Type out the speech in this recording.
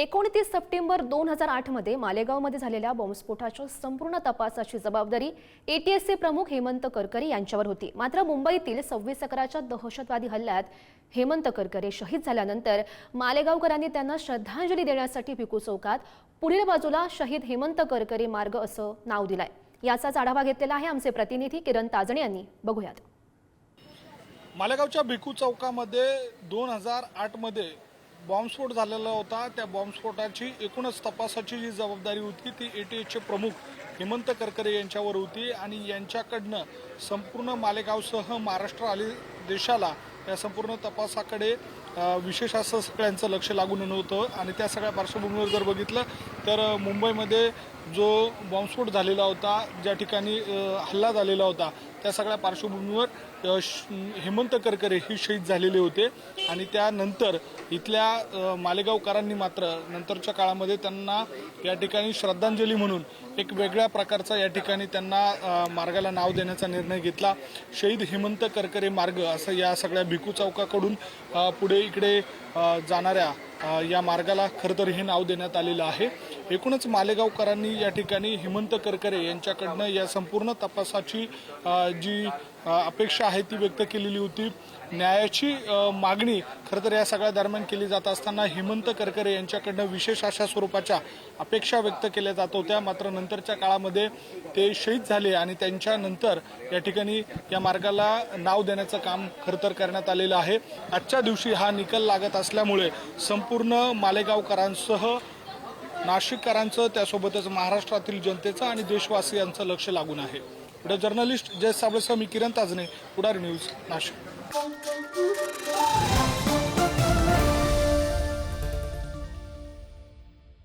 एकोणतीस सप्टेंबर दोन हजार आठमध्ये मालेगावमध्ये झालेल्या बॉम्बस्फोटाच्या संपूर्ण तपासाची जबाबदारी एटीएसचे प्रमुख हेमंत करकरे यांच्यावर होती. मात्र मुंबईतील सव्वीस अकराच्या दहशतवादी हल्ल्यात हेमंत करकरे शहीद झाल्यानंतर मालेगावकरांनी त्यांना श्रद्धांजली देण्यासाठी भिकू चौकात पुढील बाजूला शहीद हेमंत करकरे मार्ग असं नाव दिलंय. याचाच आढावा घेतलेला आहे आमचे प्रतिनिधी किरण ताजणे यांनी. बघूयात. मालेगावच्या भिकू चौकामध्ये दोन हजार आठमध्ये बॉम्बस्फोट झालेला होता. त्या बॉम्बस्फोटाची एकूणच तपासाची जी जबाबदारी होती ती एटीएसचे प्रमुख हेमंत करकरे यांच्यावर होती. आणि यांच्याकडनं संपूर्ण मालेगावसह महाराष्ट्र आली देशाला या संपूर्ण तपासाकडे विशेष असं सगळ्यांचं लक्ष लागून नव्हतं आणि त्या सगळ्या पार्श्वभूमीवर जर बघितलं तर मुंबईमध्ये जो बॉम्बस्फोट झालेला होता ज्या ठिकाणी हल्ला झालेला होता त्या सगळ्या पार्श्वभूमीवर श- हेमंत करकरे ही शहीद झालेले होते आणि त्यानंतर इथल्या मालेगावकरांनी मात्र नंतरच्या काळामध्ये त्यांना या ठिकाणी श्रद्धांजली म्हणून एक वेगळ्या प्रकारचा या ठिकाणी त्यांना मार्गाला नाव देण्याचा निर्णय घेतला. शहीद हेमंत करकरे मार्ग असं या सगळ्या भिकू चौकाकडून पुढे इकडे जाणाऱ्या या मार्गाला खरं तर हे नाव देण्यात आलेलं आहे. एकूणच मालेगावकरांनी या ठिकाणी हेमंत करकरे यांच्याकडनं या संपूर्ण तपासाची जी अपेक्षा आहे ती व्यक्त केलेली होती. न्यायाची मागणी खरं तर या सगळ्या दरम्यान केली जात असताना हेमंत करकरे यांच्याकडनं विशेष अशा स्वरूपाच्या अपेक्षा व्यक्त केल्या जात होत्या. मात्र नंतरच्या काळामध्ये ते शहीद झाले आणि त्यांच्यानंतर या ठिकाणी या मार्गाला नाव देण्याचं काम खरं तर करण्यात आलेलं आहे. आजच्या दिवशी हा निकाल लागत असल्यामुळे संपूर्ण मालेगावकरांसह नाशिककरांचं त्यासोबतच महाराष्ट्रातील जनतेचं आणि देशवासियांचं लक्ष लागून आहे. पुढे जर्नलिस्ट जय साबळेसह मी किरण ताजने पुढारी न्यूज नाशिक.